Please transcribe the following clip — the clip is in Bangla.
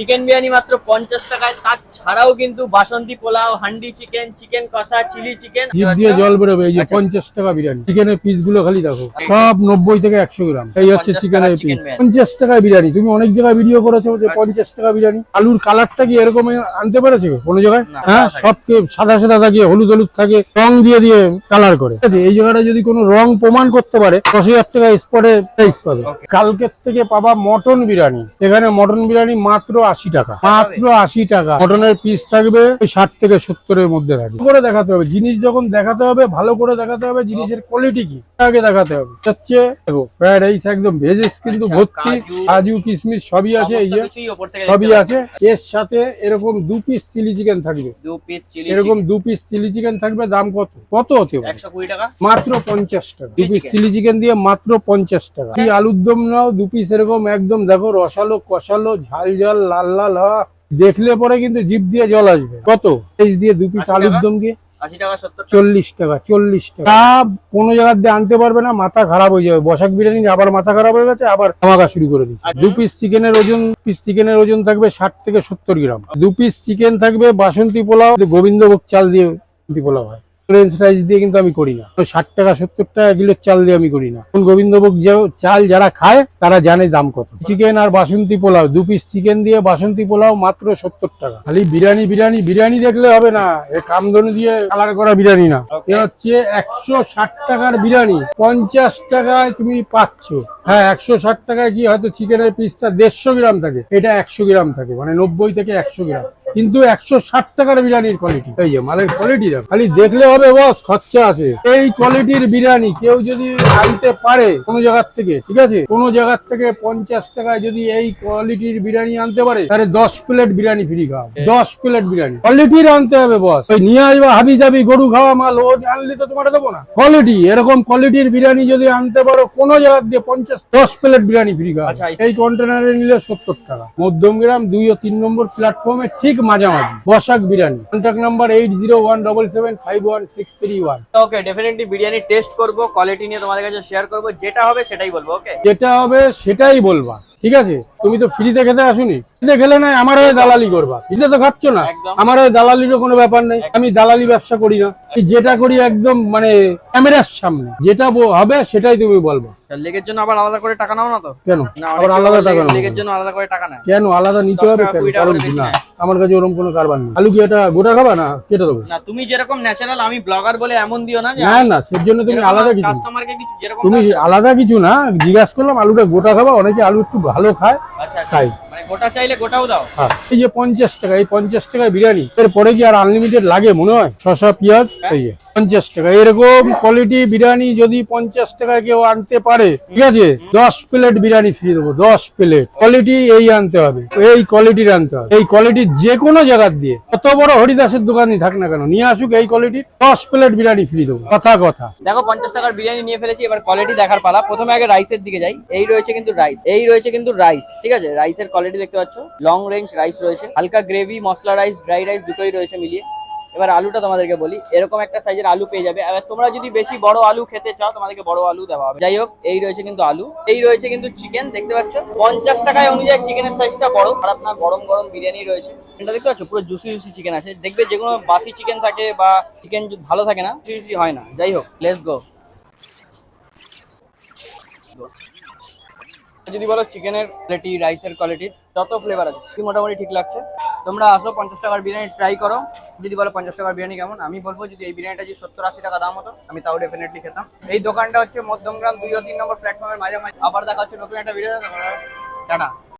চিকেন বিরিয়ানি মাত্র পঞ্চাশ টাকায়। তার ছাড়াও কিন্তু বাসন্তী পোলাও হান্ডি চিকেন চিকেন কষা চিলি চিকেন। দিয়ে জল বেরোবে এই যে আচ্ছা। পঞ্চাশ টাকা বিরিয়ানি। চিকেনের পিসগুলো খালি দেখো সব নব্বই থেকে একশো গ্রাম। এই হচ্ছে 50 চিকেনের পিস পঞ্চাশ টাকায় বিরিয়ানি। তুমি অনেক জায়গায় ভিডিও করেছ যে। পঞ্চাশ টাকা বিরিয়ানি। আলুর কালারটা কি এরকম আনতে পেরেছ? কোনো জায়গায়? হ্যাঁ। সবকে সাদা সাদা থাকে হলুদ হলুদ থাকে রং দিয়ে দিয়ে কালার করে। ঠিক আছে? এই জায়গাটা যদি কোনো রং প্রমাণ করতে পারে দশ হাজার টাকা স্পটে প্রাইস পাবে। কালকের থেকে পাবা মটন বিরিয়ানি। এখানে মটন বিরিয়ানি মাত্র আশি টাকা। মাত্র আশি টাকা। মটনের পিস থাকবে ষাট থেকে সত্তরের মধ্যে থাকবে করে দেখাতে হবে? জিনিস যখন দেখাতে হবে ভালো করে দেখাতে হবে জিনিসের কোয়ালিটি কি? আগে দেখাতে হবে। হচ্ছে দেখো ফ্রাইড রাইস একদম ভেজেস কিন্তু আচ্ছা, ভর্তি কাজু, কিশমিশ সবই আছে এই যে সবই আছে। এর সাথে এরকম দু পিস চিলি চিকেন থাকবে। দু পিস চিলি এরকম দু পিস চিলি চিকেন থাকবে দাম কত? কত হতে পারে? মাত্র পঞ্চাশ টাকা। দু পিস চিলি চিকেন দিয়ে মাত্র পঞ্চাশ টাকা। এই আলুর দম নাও দু পিস এরকম একদম দেখো রসালো কষালো ঝাল ঝাল লাল লাল দেখলে পরে কিন্তু জিভ দিয়ে জল আসবে। কত? দিয়ে দু পিস 80 আলুর দম দিয়ে চল্লিশ টাকা চল্লিশ টাকা। কোনো জায়গার দিয়ে আনতে পারবে না মাথা খারাপ হয়ে যাবে। বসাক বিরিয়ানি আবার মাথা খারাপ হয়ে গেছে আবার আমাকা শুরু করে দিচ্ছে। দু পিস চিকেনের ওজন পিস চিকেনের ওজন থাকবে ষাট থেকে সত্তর গ্রাম। দু পিস চিকেন থাকবে বাসন্তী পোলাও গোবিন্দভোগ চাল দিয়ে পোলাও হয়। ফ্রেঞ্চ রাইস দিয়ে কিন্তু আমি করি না। তো ষাট টাকা সত্তর টাকা কিলো চাল দিয়ে আমি করি না। গোবিন্দভোগ যে- চাল যারা খায় তারা জানে দাম কত। চিকেন আর বাসন্তী পোলাও দু পিস চিকেন দিয়ে বাসন্তী পোলাও মাত্র সত্তর টাকা। খালি বিরিয়ানি বিরিয়ানি বিরিয়ানি দেখলে হবে না। এ কামধনু দিয়ে কালার করা বিরিয়ানি না। এ হচ্ছে একশো ষাট টাকার বিরিয়ানি। পঞ্চাশ টাকায় তুমি পাচ্ছ। হ্যাঁ একশো ষাট টাকায় কি হয়তো চিকেনের পিস পিসটা দেড়শো গ্রাম থাকে। এটা একশো গ্রাম থাকে মানে নব্বই থেকে একশো গ্রাম। কিন্তু একশো ষাট টাকার বিরিয়ানির কোয়ালিটি এই যে মালের কোয়ালিটি দেখো। খালি দেখলে হবে বস খরচা আছে। এই কোয়ালিটির বিরিয়ানি কেউ যদি আনতে পারে কোনো জায়গার থেকে ঠিক আছে? কোনো জায়গার থেকে পঞ্চাশ টাকায় যদি এই কোয়ালিটির বিরিয়ানি আনতে পারে তাহলে দশ প্লেট বিরিয়ানি ফ্রি খাওয়া দশ প্লেট বিরিয়ানি। কোয়ালিটির আনতে হবে বস। ওই নিয়ে আসবা হাবি যাবি গরু খাওয়া মাল ও আনলে তো তোমার দেবো না। কোয়ালিটি এরকম কোয়ালিটির বিরিয়ানি যদি আনতে পারো কোনো জায়গার দিয়ে পঞ্চাশ দশ প্লেট বিরিয়ানি ফ্রি খাওয়া আচ্ছা, এই কন্টেনারে নিলে সত্তর টাকা। মধ্যমগ্রাম দুই ও তিন নম্বর প্ল্যাটফর্মে ঠিক মাঝামাঝি Basak biryani. Contact number eight zero one double seven five one six three one okay definitely biryani taste করব কোয়ালিটি নিয়ে তোমাদের কাছে শেয়ার করব যেটা হবে সেটাই বলব ওকে যেটা হবে সেটাই বলবা। ঠিক আছে? তুমি তো ফ্রিতে খেতে আসুনি। খেলে না আমার হয়ে দালালি করবা। তো খাচ্ছ না? একদম। আমার হয়ে দালালিরও কোনো ব্যাপার নেই। আমি দালালি ব্যবসা করি না। যেটা করি একদম মানে ক্যামেরার সামনে। যেটা হবে সেটাই তুমি বলবা। লেগের জন্য আবার আলাদা করে টাকা নাও না তো? কেন? না আবার আলাদা টাকা লেগের জন্য আলাদা করে টাকা নেয়। কেন? আলাদা নিতে হবে কারণ না? আমার কাছে ওরকম কোনো কারবার নেই। আলু কি এটা গোটা খাবা না কেটে দেবো? না তুমি যেরকম ন্যাচারাল আমি ব্লগার বলে এমন দিও না না না সের জন্য তুমি আলাদা কিছু কাস্টমারকে কিছু যেরকম তুমি আলাদা কিছু না জিজ্ঞাসা করলাম আলুটা গোটা খাবা অনেকে আলু একটু ভালো খায় আচ্ছা আচ্ছা। মানে গোটা চাইলে গোটাও দাও। হ্যাঁ। এই যে পঞ্চাশ টাকা এই পঞ্চাশ টাকায় বিরিয়ানি এরপরে কি আর আনলিমিটেড লাগে মনে হয়? শসা পেঁয়াজ এই পঞ্চাশ টাকা। এরকম কোয়ালিটি বিরিয়ানি যদি পঞ্চাশ টাকায় কেউ আনতে পারে ঠিক আছে? দশ প্লেট বিরিয়ানি ফ্রি দেবো দশ প্লেট কোয়ালিটি এই আনতে হবে এই কোয়ালিটির আনতে হবে। এই কোয়ালিটি যে কোনো জায়গার দিয়ে কত বড় হরিদাসের দোকানই থাক না কেন নিয়ে আসুক এই কোয়ালিটির দশ প্লেট বিরিয়ানি ফ্রি দেবো কথা কথা। দেখো পঞ্চাশ টাকার বিরিয়ানি নিয়ে ফেলেছি এবার কোয়ালিটি দেখার পালা। প্রথমে আগে রাইসের দিকে যাই এই রয়েছে কিন্তু রাইস এই রয়েছে কিন্তু রাইস ঠিক আছে? রাইসের কোয়ালিটি দেখতে পাচ্ছ। লং রেঞ্জ রাইস রয়েছে। হালকা গ্রেভি মশলা রাইস ড্রাই রাইস দুটোই রয়েছে মিলিয়ে। এবার আলুটা তোমাদেরকে বলি, এরকম একটা সাইজের আলু পেয়ে যাবে। এবার তোমরা যদি বেশি বড় আলু খেতে চাও, তোমাদেরকে বড় আলু দেওয়া হবে। যাই হোক, এই রয়েছে কিন্তু আলু। এই রয়েছে কিন্তু চিকেন দেখতে পাচ্ছ? পঞ্চাশ টাকায় অনুযায়ী চিকেনের সাইজটা বড়। খারাপ না গরম গরম বিরিয়ানি রয়েছে। এটা দেখতে পাচ্ছ? পুরো জুসি জুসি চিকেন আছে। দেখবে যেগুলো বাসি চিকেন থাকে বা চিকেন ভালো থাকে না জুসি হয় না। যাই হোক লেটস গো যদি বলো চিকেনের কোয়ালিটি রাইসের কোয়ালিটি যত ফ্লেভার আছে, কি মোটামুটি ঠিক লাগছে? তোমরা আসো, পঞ্চাশ টাকার বিরিয়ানি ট্রাই করো। যদি বলো পঞ্চাশ টাকার বিরিয়ানি কেমন, আমি বলব যদি এই বিরিয়ানিটা যদি সত্তর আশি টাকা দাম হতো, আমি তাও ডেফিনেটলি খেতাম। এই দোকানটা হচ্ছে মধ্যমগ্রাম দুই ও তিন নম্বর প্ল্যাটফর্মের মাঝে আবার দেখা হচ্ছে নতুন একটা ভিডিও টাটা।